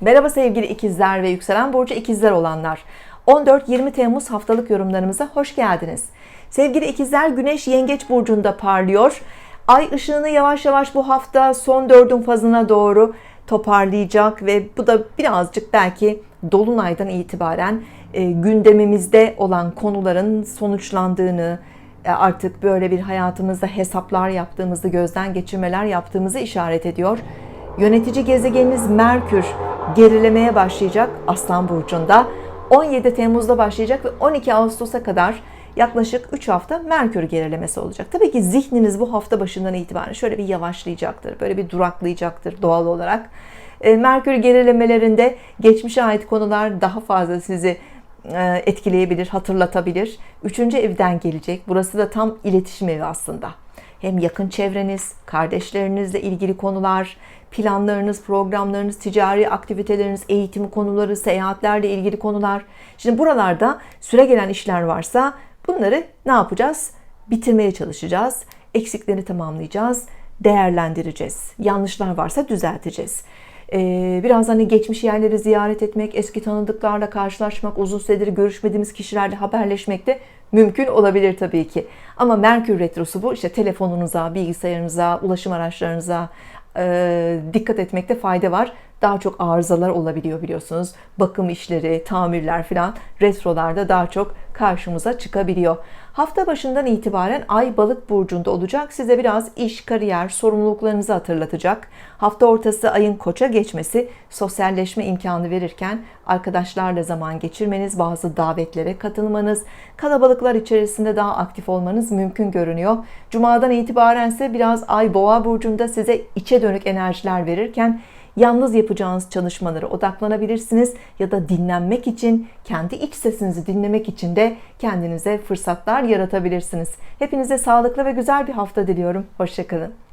Merhaba sevgili ikizler ve yükselen burcu ikizler olanlar. 14-20 Temmuz haftalık yorumlarımıza hoş geldiniz. Sevgili ikizler Güneş Yengeç burcunda parlıyor. Ay ışığını yavaş yavaş bu hafta son dördün fazına doğru toparlayacak ve bu da birazcık belki dolunaydan itibaren e, gündemimizde olan konuların sonuçlandığını, e, artık böyle bir hayatımızda hesaplar yaptığımızı, gözden geçirmeler yaptığımızı işaret ediyor. Yönetici gezegeniniz Merkür gerilemeye başlayacak Aslan Burcu'nda. 17 Temmuz'da başlayacak ve 12 Ağustos'a kadar yaklaşık 3 hafta Merkür gerilemesi olacak. Tabii ki zihniniz bu hafta başından itibaren şöyle bir yavaşlayacaktır, böyle bir duraklayacaktır doğal olarak. E, Merkür gerilemelerinde geçmişe ait konular daha fazla sizi e, etkileyebilir, hatırlatabilir. Üçüncü evden gelecek. Burası da tam iletişim evi aslında. Hem yakın çevreniz, kardeşlerinizle ilgili konular, planlarınız, programlarınız, ticari aktiviteleriniz, eğitim konuları, seyahatlerle ilgili konular. Şimdi buralarda süre gelen işler varsa bunları ne yapacağız? Bitirmeye çalışacağız. Eksikleri tamamlayacağız, değerlendireceğiz. Yanlışlar varsa düzelteceğiz. Ee, biraz hani geçmiş yerleri ziyaret etmek, eski tanıdıklarla karşılaşmak, uzun süredir görüşmediğimiz kişilerle haberleşmek de mümkün olabilir tabii ki. Ama Merkür Retrosu bu işte telefonunuza, bilgisayarınıza, ulaşım araçlarınıza e, dikkat etmekte fayda var. Daha çok arızalar olabiliyor biliyorsunuz. Bakım işleri, tamirler falan retrolarda daha çok karşımıza çıkabiliyor. Hafta başından itibaren Ay Balık burcunda olacak. Size biraz iş, kariyer, sorumluluklarınızı hatırlatacak. Hafta ortası ayın Koça geçmesi sosyalleşme imkanı verirken arkadaşlarla zaman geçirmeniz, bazı davetlere katılmanız, kalabalıklar içerisinde daha aktif olmanız mümkün görünüyor. Cumadan itibaren ise biraz Ay Boğa burcunda size içe dönük enerjiler verirken Yalnız yapacağınız çalışmalara odaklanabilirsiniz ya da dinlenmek için, kendi iç sesinizi dinlemek için de kendinize fırsatlar yaratabilirsiniz. Hepinize sağlıklı ve güzel bir hafta diliyorum. Hoşçakalın.